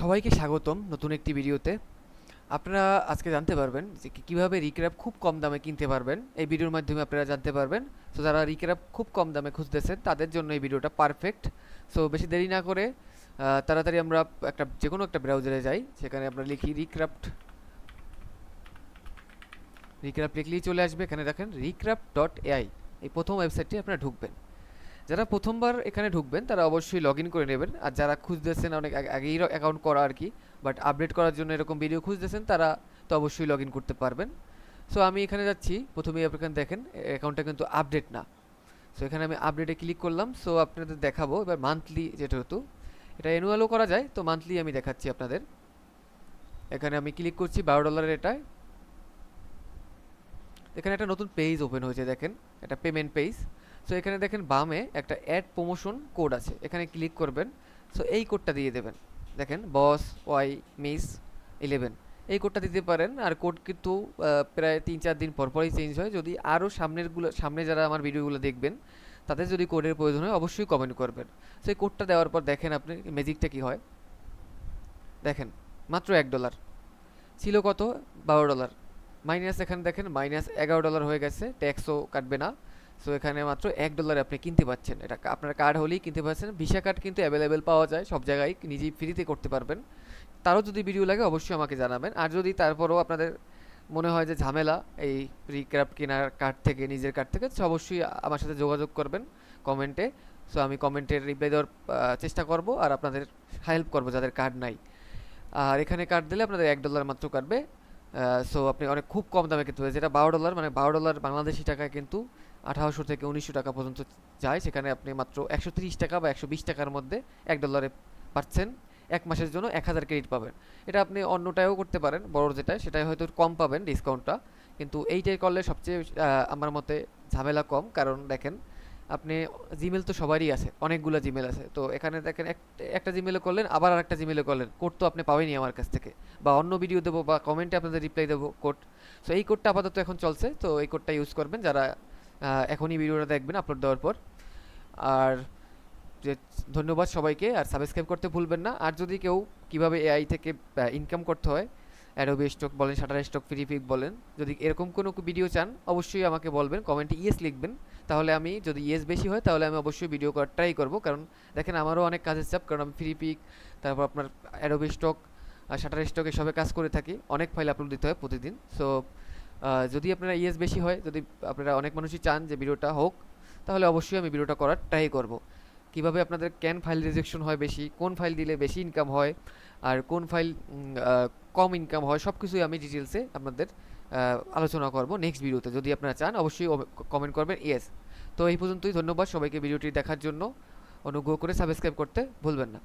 সবাইকে স্বাগতম নতুন একটি ভিডিওতে। আপনারা আজকে জানতে পারবেন যে কীভাবে রিক্র্যাপ খুব কম দামে কিনতে পারবেন। এই ভিডিওর মাধ্যমে আপনারা জানতে পারবেন। তো যারা রিক্র্যাপ খুব কম দামে খুঁজতেছেন, তাদের জন্য এই ভিডিওটা পারফেক্ট সো বেশি দেরি না করে তাড়াতাড়ি আমরা একটা যে কোনো একটা ব্রাউজারে যাই। সেখানে আমরা লিখি রিক্রাফট রিক্রাফট লিখলেই চলে আসবে। এখানে দেখেন রিক্রাফট ডট এআই এই প্রথম ওয়েবসাইটটি আপনারা ঢুকবেন। যারা প্রথমবার এখানে ঢুকবেন, তারা অবশ্যই লগ করে নেবেন। আর যারা খুঁজতেছেন অনেক আগেই অ্যাকাউন্ট করা আর কি বাট আপডেট করার জন্য এরকম ভিডিও খুঁজতেছেন, তারা তো অবশ্যই লগ করতে পারবেন। সো আমি এখানে যাচ্ছি। প্রথমেই আপনারা দেখেন অ্যাকাউন্টটা কিন্তু আপডেট না। সো এখানে আমি আপডেটে ক্লিক করলাম। সো আপনাদের দেখাবো এবার মান্থলি যেটা হতো। এটা অ্যানুয়ালও করা যায়, তো মান্থলি আমি দেখাচ্ছি আপনাদের। এখানে আমি ক্লিক করছি বারো ডলারের এটায়। এখানে একটা নতুন পেজ ওপেন হয়েছে, দেখেন। এটা পেমেন্ট পেজ সো এখানে দেখেন বামে একটা অ্যাড প্রমোশন কোড আছে। এখানে ক্লিক করবেন। সো এই কোডটা দিয়ে দেবেন। দেখেন বস ওয়াই মিস ইলেভেন এই কোডটা দিতে পারেন। আর কোড কিন্তু প্রায় তিন চার দিন পর পরই চেঞ্জ হয়। যদি আরও সামনেরগুলো সামনে যারা আমার ভিডিওগুলো দেখবেন, তাদের যদি কোডের প্রয়োজন হয়, অবশ্যই কমেন্ট করবেন। সো এই কোডটা দেওয়ার পর দেখেন আপনি ম্যাজিকটা কী হয়। দেখেন, মাত্র এক ডলার ছিল কত? বারো ডলার মাইনাস এখানে দেখেন মাইনাস এগারো ডলার হয়ে গেছে। ট্যাক্সও কাটবে না। সো এখানে মাত্র এক ডলারে আপনি কিনতে পাচ্ছেন। এটা আপনার কার্ড হলেই কিনতে পারছেন ভিসা কার্ড কিন্তু অ্যাভেলেবেল পাওয়া যায়, সব জায়গায় নিজেই ফ্রিতে করতে পারবেন। তারও যদি ভিডিও লাগে, অবশ্যই আমাকে জানাবেন। আর যদি তারপরও আপনাদের মনে হয় যে ঝামেলা, এই রিক্রাফট কেনার কার্ড থেকে, নিজের কার্ড থেকে অবশ্যই আমার সাথে যোগাযোগ করবেন কমেন্টে সো আমি কমেন্টের রিপ্লাই দেওয়ার চেষ্টা করব আর আপনাদের হেল্প করব যাদের কার্ড নাই। আর এখানে কার্ড দিলে আপনাদের এক ডলার মাত্র কাটবে। সো আপনি অনেক খুব কম দামে কিনতে পারবেন যেটা বারো ডলার মানে বারো ডলার বাংলাদেশি টাকায় কিন্তু আঠারোশো থেকে উনিশশো টাকা পর্যন্ত যায়। সেখানে আপনি মাত্র একশো তিরিশ টাকা বা একশো বিশ টাকার মধ্যে এক ডলারে পাচ্ছেন। এক মাসের জন্য এক হাজার ক্রেডিট পাবেন। এটা আপনি অন্যটাও করতে পারেন বড় যেটা সেটাই হয়তো কম পাবেন ডিসকাউন্টটা কিন্তু এইটাই করলে সবচেয়ে আমার মতে ঝামেলা কম। কারণ দেখেন, আপনি জিমেল তো সবারই আছে, অনেকগুলো জিমেল আছে। তো এখানে দেখেন, এক- একটা জিমেলে করলেন, আবার আরেকটা জিমেলে করলেন। কোড তো আপনি পাবেনই আমার কাছ থেকে। বা অন্য ভিডিও দেবো বা কমেন্টে আপনাদের রিপ্লাই দেবো কোড। সো এই কোডটা আপাতত এখন চলছে। তো এই কোডটা ইউজ করবেন। যারা এখনই ভিডিওটা দেখবেন আপলোড দেওয়ার পর। আর যে, ধন্যবাদ সবাইকে, আর সাবস্ক্রাইব করতে ভুলবেন না। আর যদি কেউ কীভাবে এআই থেকে ইনকাম করতে হয় অ্যাডোবি স্টক বলেন শাটার স্টক ফ্রি পিক বলেন, যদি এরকম কোনো ভিডিও চান, অবশ্যই আমাকে বলবেন কমেন্টে ইয়েস লিখবেন। তাহলে আমি, যদি ইয়েস বেশি হয়, তাহলে আমি অবশ্যই ভিডিও করার ট্রাই করব। কারণ দেখেন, আমারও অনেক কাজের চাপ। কারণ আমি ফ্রি পিক তারপর আপনার অ্যাডোবি স্টক শাটার স্টক এসবে কাজ করে থাকি। অনেক ফাইল আপলোড দিতে হয় প্রতিদিন। সো যদি আপনারা ইয়েস বেশি হয়, যদি আপনারা অনেক মানুষই চান যে ভিডিওটা হোক, তাহলে অবশ্যই আমি ভিডিওটা করার ট্রাই করব। কীভাবে আপনাদের ক্যান ফাইল রিজেকশন হয় বেশি, কোন ফাইল দিলে বেশি ইনকাম হয়, আর কোন ফাইল কম ইনকাম হয় সব কিছুই আমি ডিটেলসে আপনাদের আলোচনা করব নেক্সট ভিডিওতে যদি আপনারা চান, অবশ্যই কমেন্ট করবেন ইয়েস তো এই পর্যন্তই, ধন্যবাদ সবাইকে ভিডিওটি দেখার জন্য। অনুগ্রহ করে সাবস্ক্রাইব করতে ভুলবেন না।